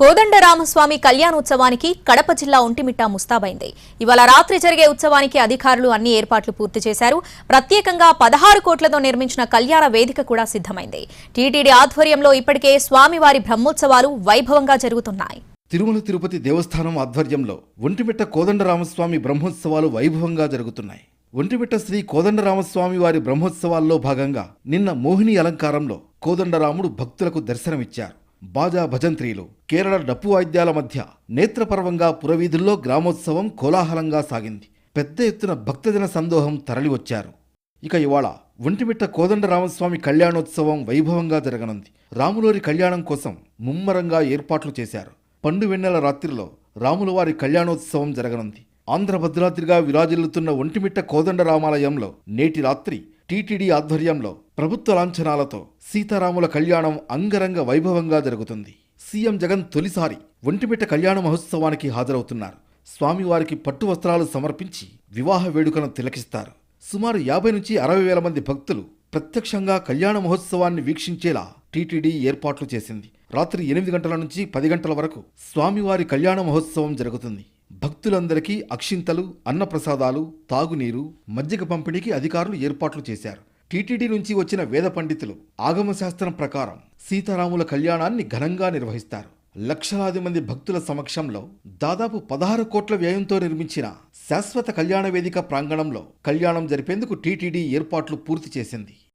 కోదండరామస్వామి కళ్యాణోత్సవానికి కడప జిల్లా ఒంటిమిట్ట ముస్తాబైంది. ఇవాళ రాత్రి జరిగే ఉత్సవానికి అధికారులు అన్ని ఏర్పాట్లు పూర్తి చేశారు. ప్రత్యేకంగా పదహారు కోట్లతో నిర్మించిన కళ్యాణ వేదిక కూడా సిద్ధమైంది. టీటీడీ ఆధ్వర్యంలో ఇప్పటికే స్వామివారి బ్రహ్మోత్సవాలు వైభవంగా జరుగుతున్నాయి. తిరుమల తిరుపతి దేవస్థానం ఆధ్వర్యంలో ఒంటిమిట్ట కోదండరామస్వామి బ్రహ్మోత్సవాలు వైభవంగా జరుగుతున్నాయి. ఒంటిమిట్ట శ్రీ కోదండరామస్వామి వారి బ్రహ్మోత్సవాల్లో భాగంగా నిన్న మోహిని అలంకారంలో కోదండరాముడు భక్తులకు దర్శనమిచ్చారు. బాజా భజంత్రీలు కేరళ డప్పు వాయిద్యాల మధ్య నేత్రపర్వంగా పురవీధుల్లో గ్రామోత్సవం కోలాహలంగా సాగింది. పెద్ద ఎత్తున భక్తజన సందోహం తరలివచ్చారు. ఇక ఇవాళ ఒంటిమిట్ట కోదండరామస్వామి కళ్యాణోత్సవం వైభవంగా జరగనుంది. రాములోరి కళ్యాణం కోసం ముమ్మరంగా ఏర్పాట్లు చేశారు. పండు వెన్నెల రాత్రిలో రాములవారి కళ్యాణోత్సవం జరగనుంది. ఆంధ్రభద్రాద్రిగా విరాజిల్లుతున్న ఒంటిమిట్ట కోదండరామాలయంలో నేటి రాత్రి టీటీడీ ఆధ్వర్యంలో ప్రభుత్వ లాంఛనాలతో సీతారాముల కళ్యాణం అంగరంగ వైభవంగా జరుగుతుంది. సీఎం జగన్ తొలిసారి ఒంటిమిట్ట కళ్యాణ మహోత్సవానికి హాజరవుతున్నారు. స్వామివారికి పట్టు వస్త్రాలు సమర్పించి వివాహ వేడుకను తిలకిస్తారు. సుమారు యాభై నుంచి అరవై వేల మంది భక్తులు ప్రత్యక్షంగా కళ్యాణ మహోత్సవాన్ని వీక్షించేలా టీటీడీ ఏర్పాట్లు చేసింది. రాత్రి ఎనిమిది గంటల నుంచి పది గంటల వరకు స్వామివారి కళ్యాణ మహోత్సవం జరుగుతుంది. భక్తులందరికీ అక్షింతలు అన్నప్రసాదాలు తాగునీరు మజ్జిగ పంపిణీకి అధికారులు ఏర్పాట్లు చేశారు. టీటీడీ నుంచి వచ్చిన వేద పండితులు ఆగమశాస్త్రం ప్రకారం సీతారాముల కళ్యాణాన్ని ఘనంగా నిర్వహిస్తారు. లక్షలాది మంది భక్తుల సమక్షంలో దాదాపు పదహారు కోట్ల వ్యయంతో నిర్మించిన శాశ్వత కళ్యాణ వేదిక ప్రాంగణంలో కళ్యాణం జరిపేందుకు టీటీడీ ఏర్పాట్లు పూర్తి చేసింది.